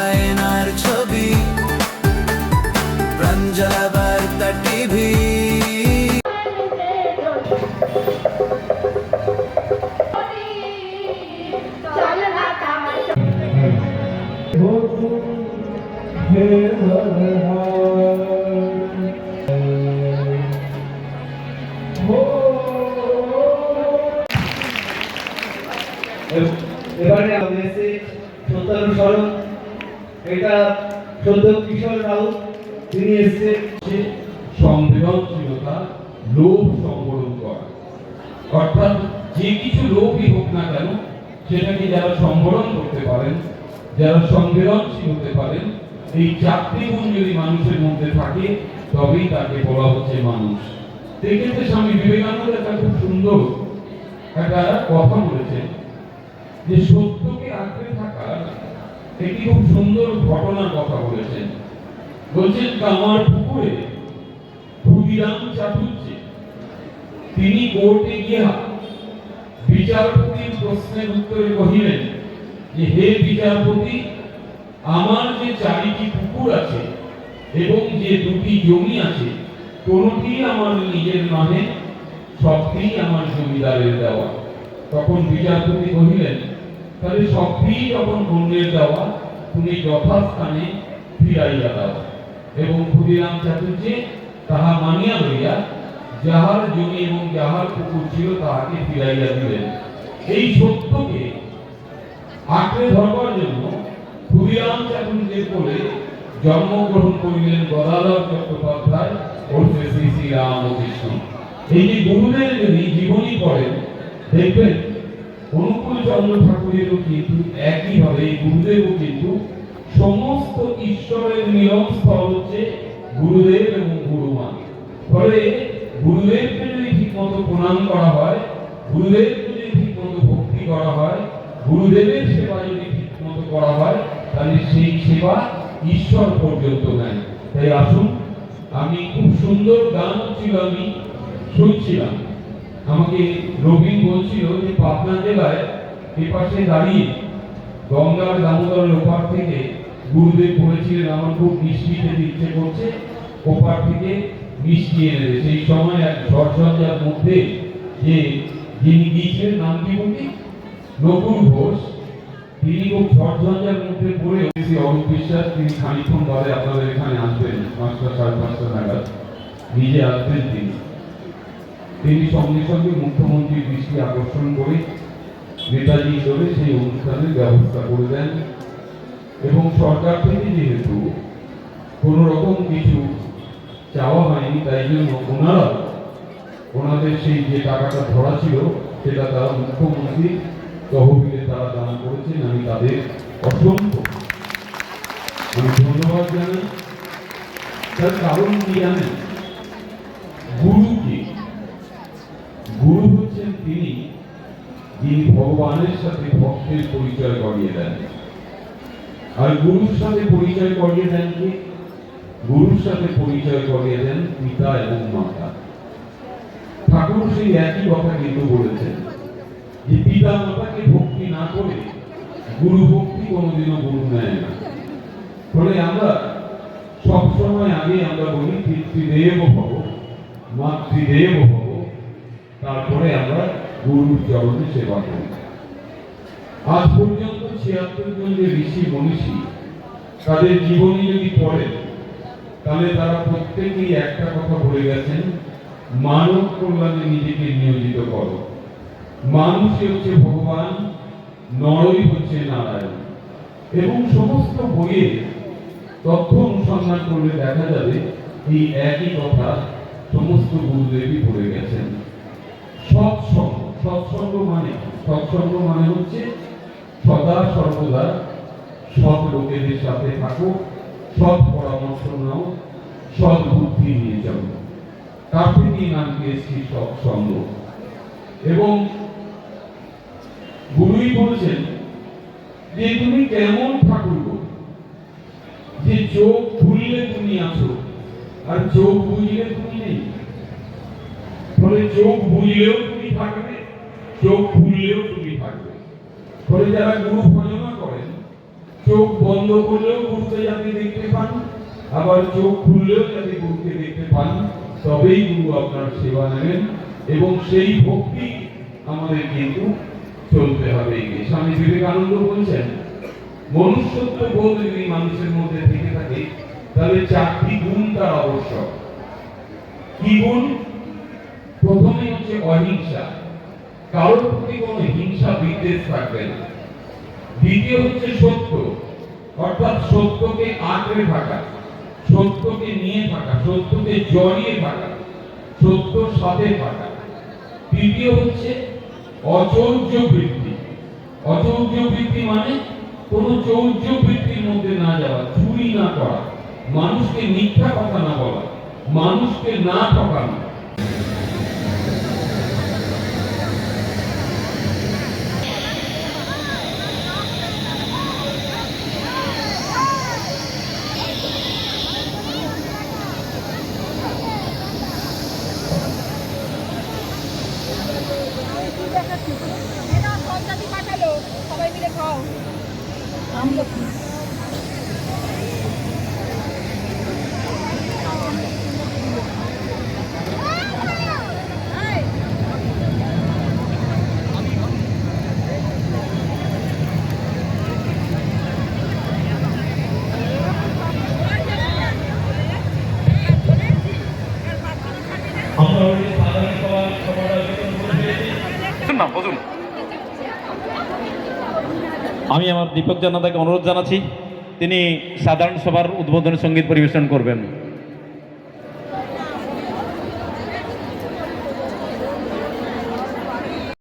আয়নার ছবি প্রাঞ্জলা বার্তা টিভি। চলনা এটা সদ্য কিশোর রাউত, তিনি এসছে সংবেদনশীলতা, লোভ সংবরণ করা। অর্থাৎ যে কিছু লোভই হোক না কেন, সেটাকে যারা সম্বরণ করতে পারেন, যারা সংবেদনশীল হতে পারেন, এই চারটি গুণ যদি মানুষের মধ্যে থাকে, তবেই তাকে বলা হচ্ছে মানুষ। এক্ষেত্রে স্বামী বিবেকানন্দ একটা খুব সুন্দর একটা কথা বলেছেন যে সত্যকে আঁকড়ে থাকার একটি খুব সুন্দর ঘটনার কথা বলেছেন। বলছেন, কামার পুকুরে ক্ষুদিরাম চাটুর্যে তিনি কোর্টে গিয়া বিচারপতির প্রশ্নের উত্তরে কহিলেন যে, হে বিচারপতি, আমার যে চারিটি পুকুর আছে এবং যে দুটি জমি আছে, কোনটি আমার নিজের নহে সবটি আমার জমিদারের দেওয়া। তখন বিচারপতি কহিলেন তাহলে সবটি যখন অন্যের দেওয়া, তুমি যথাস্থানে ফিরাইয়া দাও। এবং ক্ষুদিরাম চাটুর্যে তাহা মানিয়া লইয়া যাহার জমি এবং যাহার পুকুর ছিল তাহাকে ফিরাইয়া দিলেন। এই সত্যকে আঁকড়ে ধরবার জন্য ক্ষুদিরাম চাটুর্যের কোলে জন্মগ্রহণ করিলেন গদাধর চট্টোপাধ্যায় ওরফে শ্রী শ্রী রামকৃষ্ণ। এই যে গুরুদের যদি জীবনী পড়েন, দেখবেন অনুকূল চন্দ্র ঠাকুরেরও কিন্তু একইভাবে গুরুদেবও কিন্তু সমস্ত ঈশ্বরের মিলন স্থল হচ্ছে গুরুদেব এবং গুরুমা ফলে গুরুদেবকে যদি ঠিক মতো প্রণাম করা হয়, গুরুদেবকে যদি ঠিক মতো ভক্তি করা হয়, গুরুদেবের সেবা যদি ঠিক মতো করা হয়, তাহলে সেই সেবা ঈশ্বর পর্যন্ত নেয়। তাই আসুন, আমি খুব সুন্দর গান ছিল আমি, শুনছিলাম। আমাকে রবীন বলছিল যে পাবনা জেলায় এপাশে দাঁড়িয়ে গঙ্গার দামোদরের ওপার থেকে গুরুদেব বলেছিলেন, আমার খুব মিষ্টি খেতে ইচ্ছে করছে। ওপার থেকে মিষ্টি এনে সেই সময় এক ঝড়ঝঞ্ঝার মধ্যে যে যিনি গিয়েছিলেন নাম কি বলি, নকুল ঘোষ, তিনি খুব ঝড়ঝঞ্ঝার মধ্যে পড়ে শ্রী অরূপ বিশ্বাস, তিনি খানিক্ষণ বাদে আপনাদের এখানে আসবেন, পাঁচটা সাড়ে পাঁচটা নাগাদ। নিজে আসবেন তিনি। তিনি সঙ্গে সঙ্গে মুখ্যমন্ত্রীর দৃষ্টি আকর্ষণ করে নেতাজি হিসেবে সেই অনুষ্ঠানের ব্যবস্থা করে দেন। এবং সরকার থেকে যেহেতু কোনো রকম কিছু চাওয়া হয়নি, তাই জন্য ওনারা, ওনাদের সেই যে টাকাটা ধরা ছিল, সেটা তারা মুখ্যমন্ত্রী তহবিলে তারা দান করেছেন। আমি তাদের অসংখ্য আমি ধন্যবাদ জানাই। তার কারণ কি জানেন? গুরু হচ্ছেন তিনি যিনি ভগবানের সাথে ভক্তের পরিচয় করিয়ে দেন। আর গুরুর সাথে পরিচয় করিয়ে দেন কি? গুরুর সাথে পরিচয় করিয়ে দেন পিতা এবং মাতা। ঠাকুর সেই একই কথা কিন্তু বলেছেন যে পিতা মাতাকে ভক্তি না করে গুরু ভক্তি কোনোদিনও গুরু নেয় না। ফলে আমরা সবসময় আগে আমরা বলি, পিতৃদেব ভব মাতৃদেব ভব তারপরে আমরা গুরুর চরণে সেবা করি? আজ পর্যন্ত ছিয়াত্তর জন যে ঋষি, মনীষী, তাদের জীবনী যদি পড়েন, তাহলে তারা প্রত্যেকেই একটা কথা বলে গেছেন, মানব কল্যাণে নিজেকে নিয়োজিত মানুষই হচ্ছে ভগবান, নরই হচ্ছে নারায়ণ। এবং সমস্ত বইয়ে তথ্য অনুসন্ধান করলে দেখা যাবে এই একই কথা সমস্ত গুরুদেবই বলে গেছেন। সৎসঙ্গ। সৎসঙ্গ মানে? সৎসঙ্গ মানে হচ্ছে সদা সর্বদা সৎ লোকেদের সাথে থাকো, সৎ পরামর্শ নাও, সৎ বুদ্ধি নিয়ে চলো তার থেকেই নাম দিয়েছি সৎসঙ্গ এবং গুরুই বলছেন যে, তুমি কেমন ঠাকুর? যে চোখ ভুললে তুমি আছো, আর চোখ বুঝলে তুমি নেই। ফলে চোখ বুঝলেও তুমি থাকবে চোখ খুললেও তুমি থাকবে। ফলে যারা গুরু ভজনা করেন, চোখ বন্ধ করলেও গুরুকে যাতে দেখতে পান, আবার চোখ খুললেও যাতে গুরুকে দেখতে পান, তবেই গুরু আপনার সেবা নেবেন এবং সেই ভক্তি আমাদের কিন্তু চলতে হবে স্বামী বিবেকানন্দ বলছেন, মনুষ্যত্ব বোধ যদি মানুষের মধ্যে থেকে থাকে, তাহলে চারটি গুণ তার আবশ্যক। কি গুণ? প্রথমে হচ্ছে অহিংসা। কারোর প্রতি কোনো হিংসা, বিদ্বেষ থাকবে না। দ্বিতীয় হচ্ছে সত্য। অর্থাৎ সত্যকে আঁকড়ে থাকা, সত্যকে নিয়ে থাকা, সত্যকে জড়িয়ে থাকা সাথে থাকা। তৃতীয় হচ্ছে অচৌর্য বৃত্তি। অচৌর্য বৃত্তি মানে কোনো চৌর্য বৃত্তির মধ্যে না যাওয়া, চুরি না করা, মানুষকে মিথ্যা কথা না বলা, মানুষকে না ঠকানো এটা সন্তানি পাঠালো সবাই মিলে খাও আমরা অলরেডি সাধারণ সভা সভার আয়োজন করেছি না বলুন আমি আমার দীপক জানাদাকে অনুরোধ জানাচ্ছি তিনি সাধারণ সভার উদ্বোধনী সংগীত পরিবেশন করবেন।